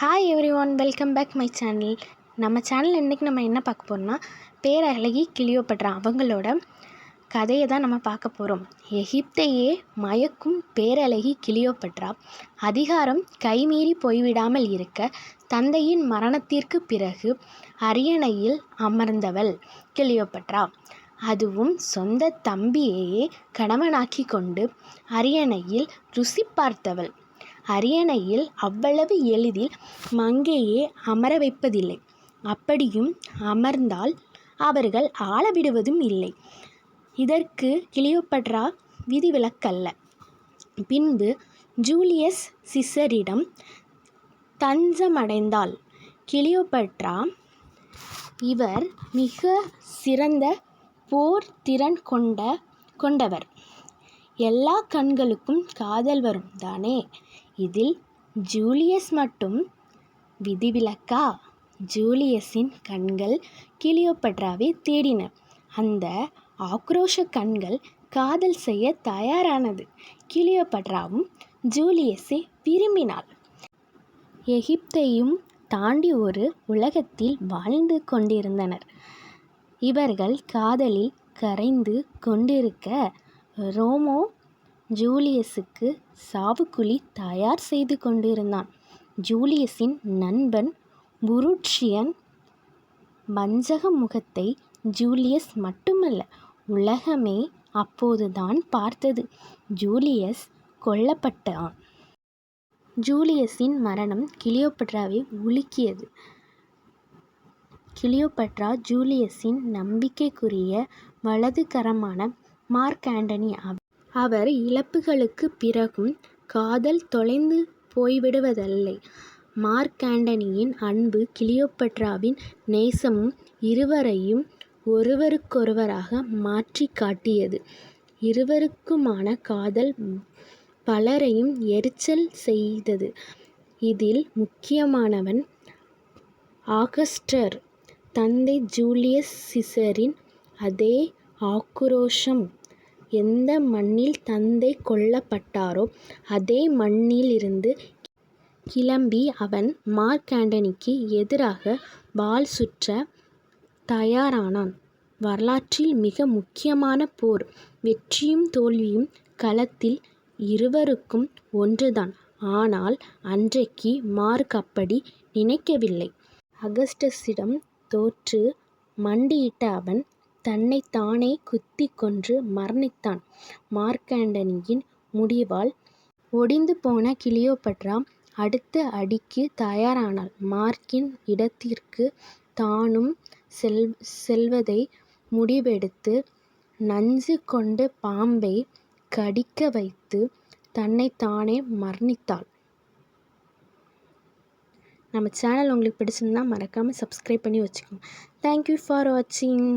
Hi everyone welcome back my channel நம்ம channel இன்றைக்கி நம்ம என்ன பார்க்க போகிறோம்னா பேரழகி கிளியோபட்ரா அவங்களோட கதையை தான் நம்ம பார்க்க போகிறோம் எகிப்தையே மயக்கும் பேரழகி கிளியோபட்ரா. அதிகாரம் கைமீறி போய்விடாமல் இருக்க தந்தையின் மரணத்திற்கு பிறகு அரியணையில் அமர்ந்தவள் கிளியோபட்ரா. அதுவும் சொந்த தம்பியையே கணவனாக்கி கொண்டு அரியணையில் ருசி பார்த்தவள். அரியணையில் அவ்வளவு எளிதில் மங்கையை அமர வைப்பதில்லை. அப்படியும் அமர்ந்தால் அவர்கள் ஆள விடுவதும் இல்லை. இதற்கு கிளியோபட்ரா விதிவிலக்கல்ல. பின்பு ஜூலியஸ் சிசரிடம் தஞ்சமடைந்தாள். கிளியோபட்ரா இவர் மிக சிறந்த போர் திறன் கொண்ட கொண்டவர். எல்லா கண்களுக்கும் காதல் வரும் தானே? இதில் ஜூலியஸ் மட்டும் விதிவிலக்கா? ஜூலியஸின் கண்கள் கிளியோபட்ராவை தேடின. அந்த ஆக்ரோஷ கண்கள் காதல் செய்ய தயாரானது. கிளியோபட்ராவும் ஜூலியஸை விரும்பினாள். எகிப்தையும் தாண்டி ஒரு உலகத்தில் வாழ்ந்து கொண்டிருந்தனர். இவர்கள் காதலில் கரைந்து கொண்டிருக்க ரோமோ ஜூலியஸுக்கு சாவுக்குழி தயார் செய்து கொண்டிருந்தான். ஜூலியஸின் நண்பன் புருட்ஷியன் வஞ்சக முகத்தை ஜூலியஸ் மட்டுமல்ல உலகமே அப்போதுதான் பார்த்தது. ஜூலியஸ் கொல்லப்பட்டான். ஜூலியஸின் மரணம் கிளியோபட்ராவை உலுக்கியது. கிளியோபட்ரா ஜூலியஸின் நம்பிக்கைக்குரிய வலதுகரமான மார்க் ஆண்டனி. அவர் இழப்புகளுக்குப் பிறகும் காதல் தொலைந்து போய்விடுவதில்லை. மார்க் ஆண்டனியின் அன்பு கிளியோபட்ராவின் நேசமும் இருவரையும் ஒருவருக்கொருவராக மாற்றிக் காட்டியது. இருவருக்குமான காதல் பலரையும் எரிச்சல் செய்தது. இதில் முக்கியமானவன் ஆகஸ்டர். தந்தை ஜூலியஸ் சீசரின் அதே ஆக்ரோஷம் எந்த மண்ணில் தந்தை கொல்லப்பட்டாரோ அதே மண்ணிலிருந்து கிளம்பி அவன் மார்க் ஆண்டனிக்கு எதிராக வாள் சுற்ற தயாரானான். வரலாற்றில் மிக முக்கியமான போர். வெற்றியும் தோல்வியும் களத்தில் இருவருக்கும் ஒன்றுதான். ஆனால் அன்றைக்கு மார்க் அப்படி நினைக்கவில்லை. அகஸ்டஸிடம் தோற்று மண்டியிட்ட அவன் தன்னைத்தானே குத்திக் கொன்று மரணித்தான். மார்க்கண்டனியின் முடிவால் ஒடிந்து போன கிளியோபட்ரா அடுத்த அடிக்குத் தயாரானாள். மார்க்கின் இடத்திற்கு தானும் செல்வதை முடிவெடுத்து நஞ்சு கொண்டு பாம்பைக் கடிக்க வைத்து தன்னைத்தானே மரணித்தாள். நம்ம சேனல் உங்களுக்கு பிடிச்சிருந்தா மறக்காம சப்ஸ்கிரைப் பண்ணி வச்சுக்கோங்க. தேங்க் யூ ஃபார் வாட்சிங்.